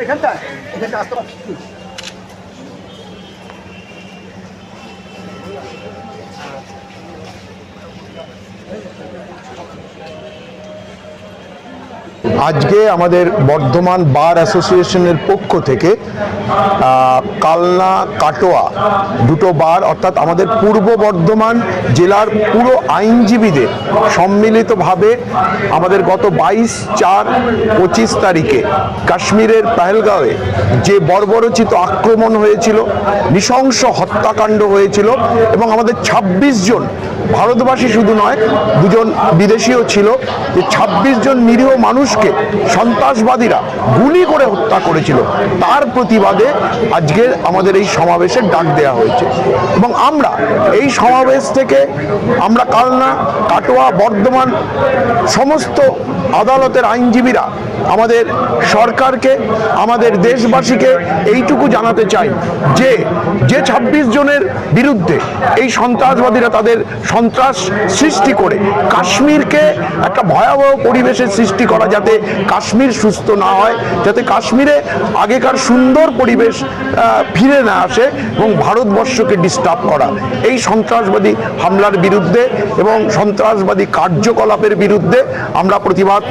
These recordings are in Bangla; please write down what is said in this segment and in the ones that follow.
এখানটা এখানটা আসতে পারছি আজকে আমাদের বর্ধমান বার অ্যাসোসিয়েশনের পক্ষ থেকে কালনা কাটোয়া দুটো বার, অর্থাৎ আমাদের পূর্ব বর্ধমান জেলার পুরো আইনজীবীদের সম্মিলিতভাবে আমাদের গত বাইশ চার পঁচিশ তারিখে কাশ্মীরের পেহেলগাঁওয়ে যে বর্বরচিত আক্রমণ হয়েছিল, নৃশংস হত্যাকাণ্ড হয়েছিল এবং আমাদের ২৬ জন, ভারতবাসী শুধু নয়, দুজন বিদেশিও ছিল, যে ২৬ জন নিরীহ মানুষকে সন্ত্রাসবাদীরা গুলি করে হত্যা করেছিল। তার প্রতিবাদে আজকে আমাদের এই সমাবেশের ডাক দেওয়া হয়েছে। এবং আমরা এই সমাবেশ থেকে আমরা কালনা, কাটোয়া, বর্ধমান সমস্ত আদালতের আইনজীবীরা আমাদের সরকারকে, আমাদের দেশবাসীকে এইটুকু জানাতে চাই যে যে ২৬ জনের বিরুদ্ধে এই সন্ত্রাসবাদীরা তাদের সন্ত্রাস সৃষ্টি করে, কাশ্মীরকে একটা ভয়াবহ পরিবেশের সৃষ্টি করা যাতে কাশ্মীর সুস্থ না হয়, যাতে কাশ্মীরে আগেকার সুন্দর পরিবেশ ফিরে না আসে এবং ভারতবর্ষকে ডিস্টার্ব করা। এই সন্ত্রাসবাদী হামলার বিরুদ্ধে এবং সন্ত্রাসবাদী কার্যকলাপের বিরুদ্ধে আমরা প্রতিবাদ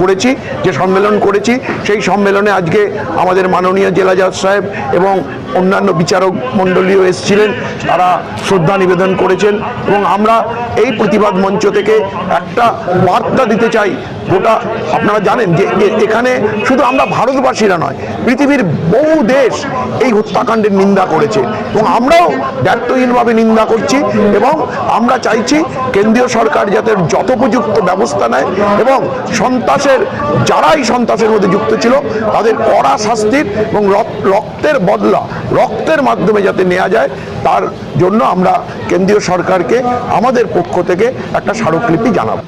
করেছি যে সম্মেলন করেছি। সেই সম্মেলনে আজকে আমাদের মাননীয় জেলা জজ সাহেব এবং অন্যান্য বিচারক মণ্ডলীও এসেছিলেন। তারা শ্রদ্ধা নিবেদন করেছেন এবং আমরা এই প্রতিবাদ মঞ্চ থেকে একটা বার্তা দিতে চাই, গোটা আপনারা জানেন যে এখানে শুধু আমরা ভারতবাসীরা নয়, পৃথিবীর বহু দেশ এই হত্যাকাণ্ডের নিন্দা করেছে এবং আমরাও ব্যর্থহীনভাবে নিন্দা করছি এবং আমরা চাইছি কেন্দ্রীয় সরকার যাতে যথোপযুক্ত ব্যবস্থা নেয় এবং সন্ত্রাসের, যারাই সন্ত্রাসের মধ্যে যুক্ত ছিল, তাদের কড়া শাস্তির এবং রক- রক্তের বদলা, রক্তের মাধ্যমে যাতে নেওয়া যায়, তার জন্য আমরা কেন্দ্রীয় সরকারকে আমাদের পক্ষ থেকে একটা স্মারকলিপি জানাব।